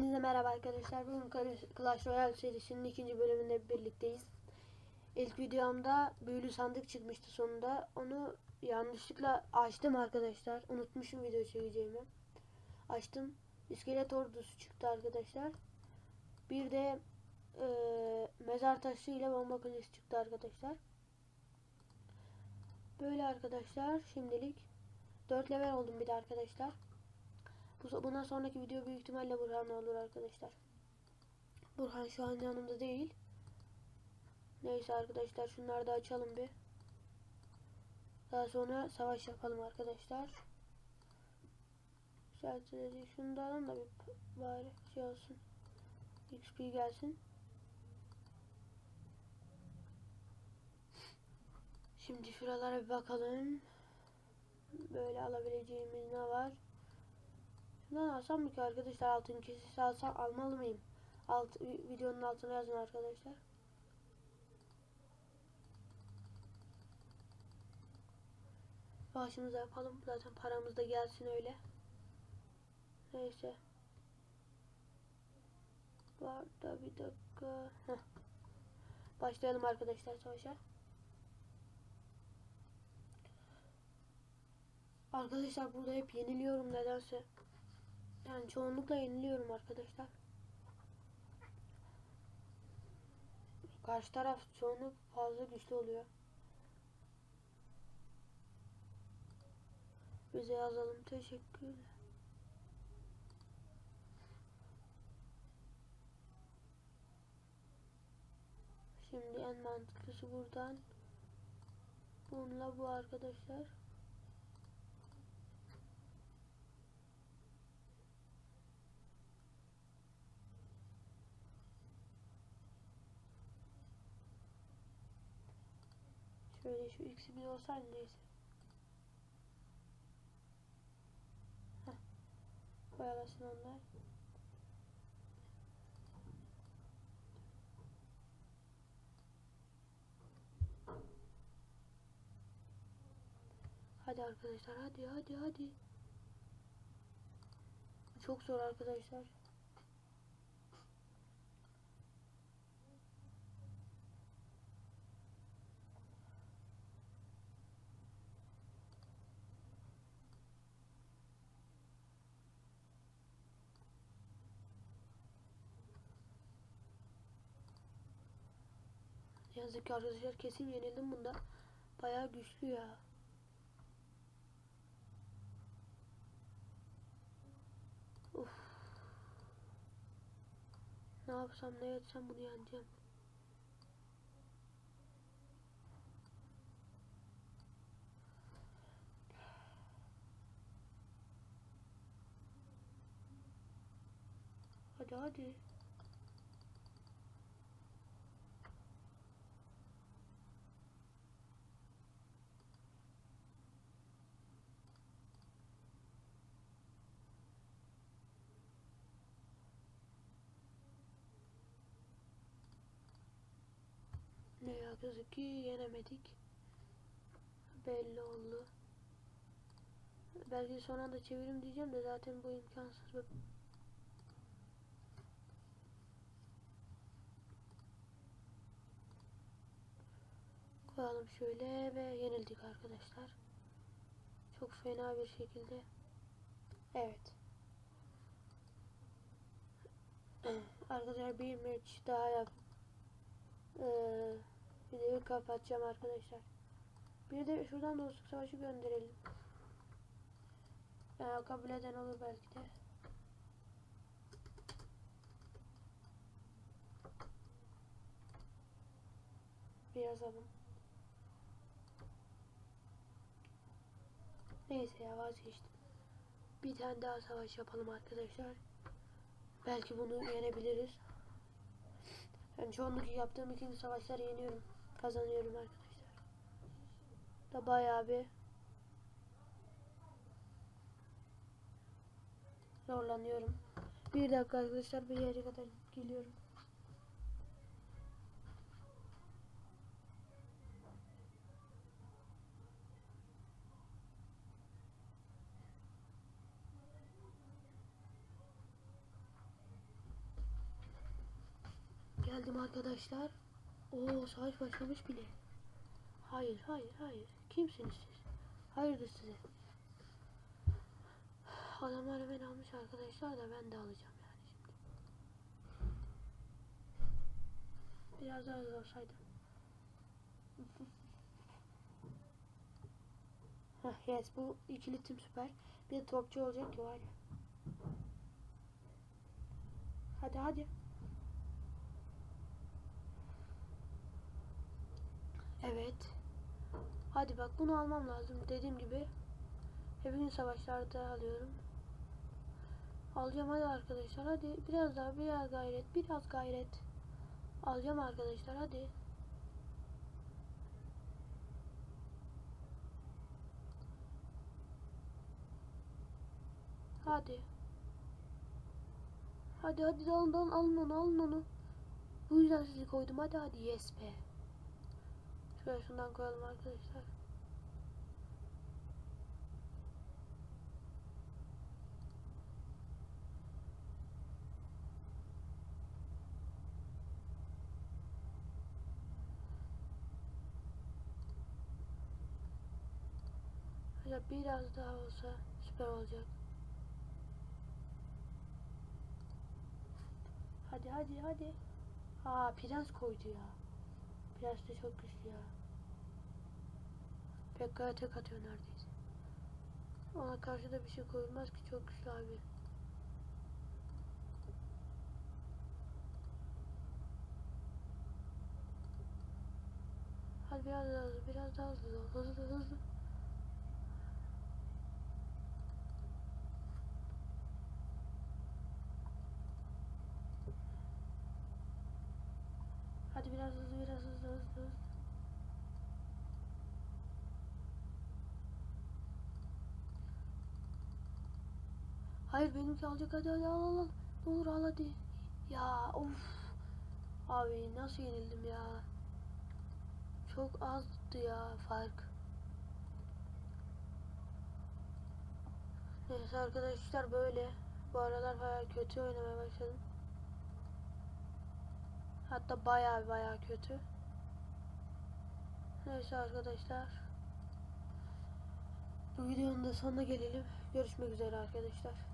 Hepinize merhaba arkadaşlar. Bugün Clash Royale serisinin ikinci bölümünde birlikteyiz. İlk videomda büyülü sandık çıkmıştı sonunda. Onu yanlışlıkla açtım arkadaşlar. Unutmuşum video çekeceğimi. Açtım. İskelet ordusu çıktı arkadaşlar. Bir de e, mezar taşı ile bomba kulesi çıktı arkadaşlar. Böyle arkadaşlar şimdilik 4 level oldum bir de arkadaşlar. Bu, bundan sonraki video büyük ihtimalle Burhan olur arkadaşlar. Burhan şu an yanımda değil. Neyse arkadaşlar şunları da açalım bir. Daha sonra savaş yapalım arkadaşlar. İşaretledik. Şunu da alalım da bir bari şey olsun. XP gelsin. Şimdi şuralara bir bakalım. Böyle alabileceğimiz ne var? Şundan alsam mı ki arkadaşlar altın kesesi alsam almalı mıyım? Alt, videonun altına yazın arkadaşlar. Başımıza yapalım. Zaten paramız da gelsin öyle. Neyse. Var da bir dakika. Heh. Başlayalım arkadaşlar savaşa. Arkadaşlar burada hep yeniliyorum nedense. Yani çoğunlukla yeniliyorum arkadaşlar. Karşı taraf çoğunluk fazla güçlü oluyor. Bize yazalım. Teşekkürler. Şimdi en mantıklısı buradan. Bununla bu arkadaşlar. Şöyle şu x'i bir olsaydı neyse. Heh. Onlar. Hadi arkadaşlar hadi hadi hadi. Çok zor arkadaşlar. Yazık arkadaşlar kesin yenildim bunda. Bayağı güçlü ya. Uf. Ne yapsam ne etsem bunu yeneceğim. Hadi hadi. Ne yazık ki yenemedik. Belli oldu. Belki son anda çevirim diyeceğim de zaten bu imkansız. Koyalım şöyle ve yenildik arkadaşlar. Çok fena bir şekilde. Evet. Arkadaşlar bir maç daha yap. Ee, videoyu kapatacağım arkadaşlar. Bir de şuradan dostluk savaşı gönderelim. Ya, kabul eden olur belki de. Bir yazalım. Neyse ya vazgeçtim. Bir tane daha savaş yapalım arkadaşlar. Belki bunu yenebiliriz. Yani çoğunluk yaptığım ikinci savaşları yeniyorum. Kazanıyorum arkadaşlar. Da bayağı bir zorlanıyorum. Bir dakika arkadaşlar bir yere kadar geliyorum. geldim arkadaşlar. Oo savaş başlamış bile. Hayır hayır hayır. Kimsiniz siz? Hayırdır size? Adamlar hemen almış arkadaşlar da ben de alacağım yani şimdi. Biraz daha hızlı olsaydı. Heh, yes bu ikili tim süper. Bir de topçu olacak ki var ya. Hadi hadi. Evet. Hadi bak bunu almam lazım. Dediğim gibi hep gün savaşlarda alıyorum. Alacağım hadi arkadaşlar hadi biraz daha biraz gayret biraz gayret. Alacağım arkadaşlar hadi. Hadi. Hadi hadi dalın dalın alın onu alın onu. Bu yüzden sizi koydum hadi hadi yes be. Şöyle şundan koyalım arkadaşlar. Ya biraz daha olsa süper olacak. Hadi hadi hadi. Aa prens koydu ya. Prens de çok güçlü ya. Pekka'ya tek atıyor neredeyse. Ona karşı da bir şey koyulmaz ki çok güçlü abi. Hadi biraz daha hızlı, biraz daha hızlı, hızlı hızlı. Hadi biraz hızlı, biraz hızlı, hızlı, hızlı. Hayır benimki alacak hadi hadi al al al. Olur al hadi. Ya of. Abi nasıl yenildim ya. Çok azdı ya fark. Neyse arkadaşlar böyle. Bu aralar bayağı kötü oynamaya başladım. Hatta bayağı bayağı kötü. Neyse arkadaşlar. Bu videonun da sonuna gelelim. Görüşmek üzere arkadaşlar.